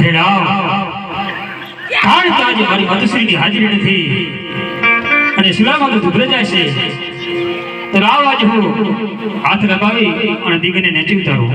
શ્રી રામ કારણ કે આજે મારી મધુશ્રીની હાજરી અને શિવામાં તો જાય છે. તો રાવ આજે હું હાથ લગાવી અને દીકરીને નજીક ધરું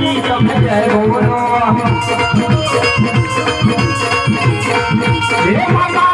સમજે ગોરો હે માતા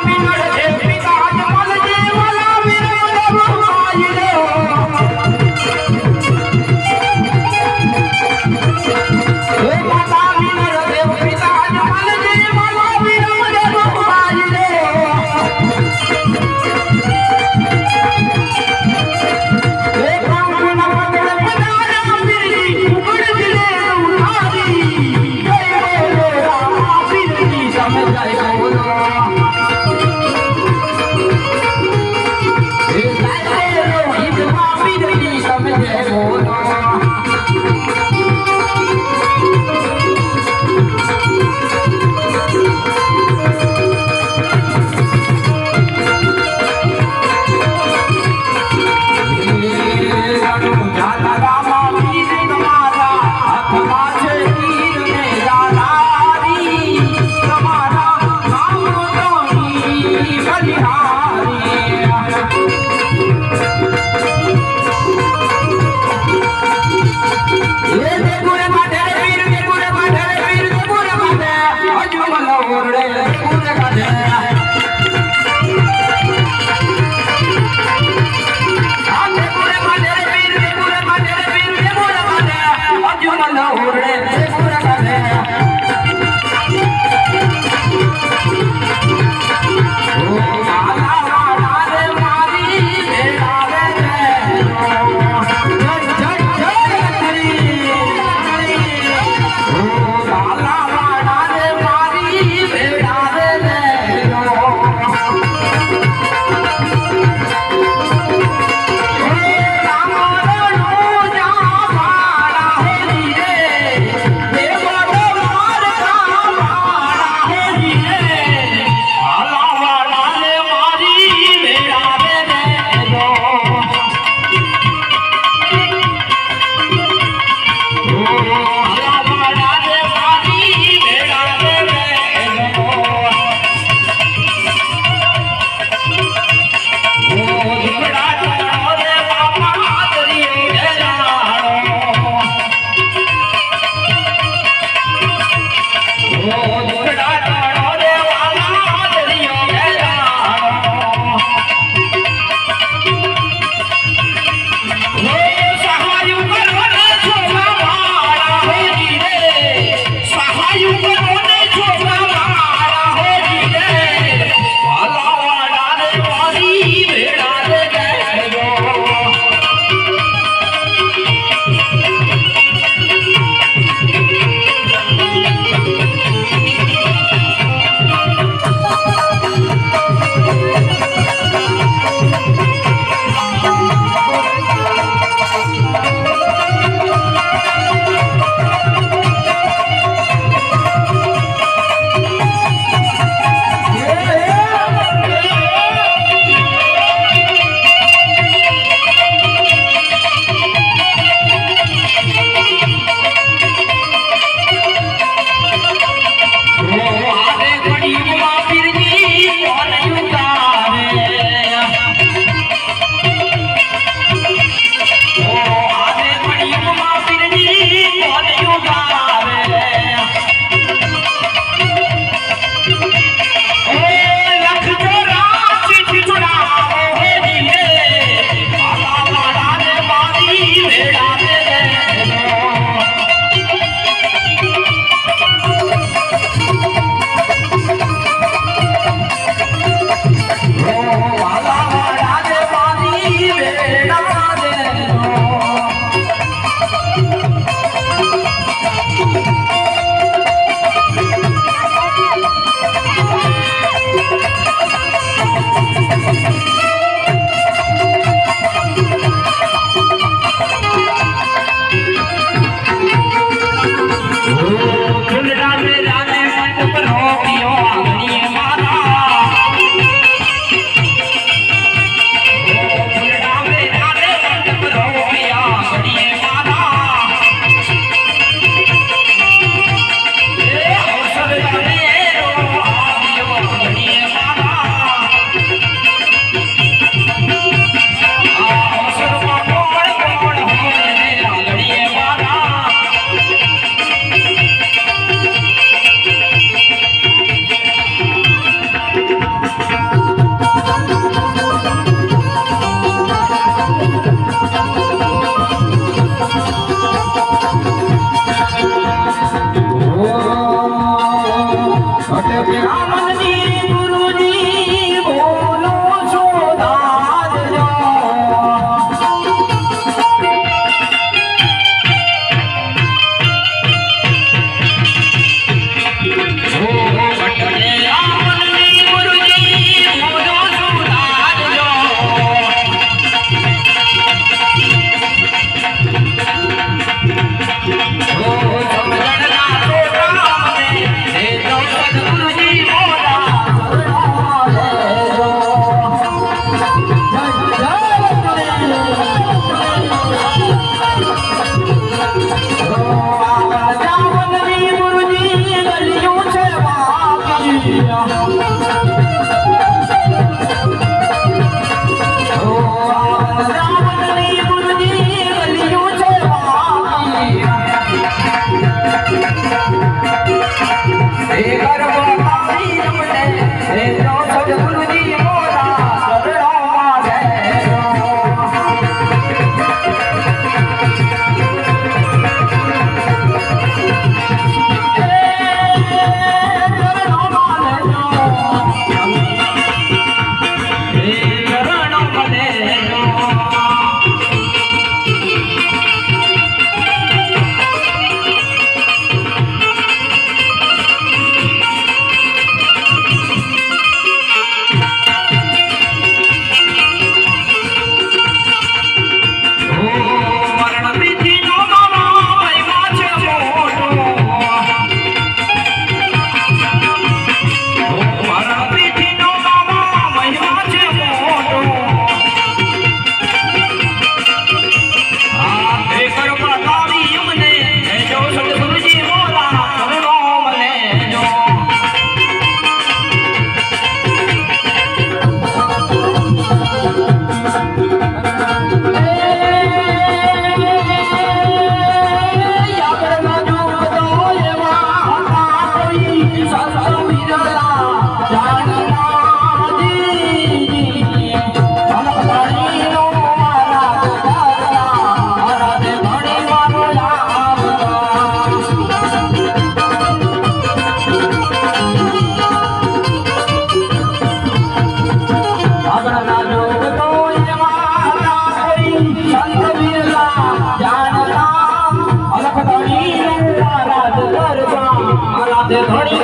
রাতে ধরি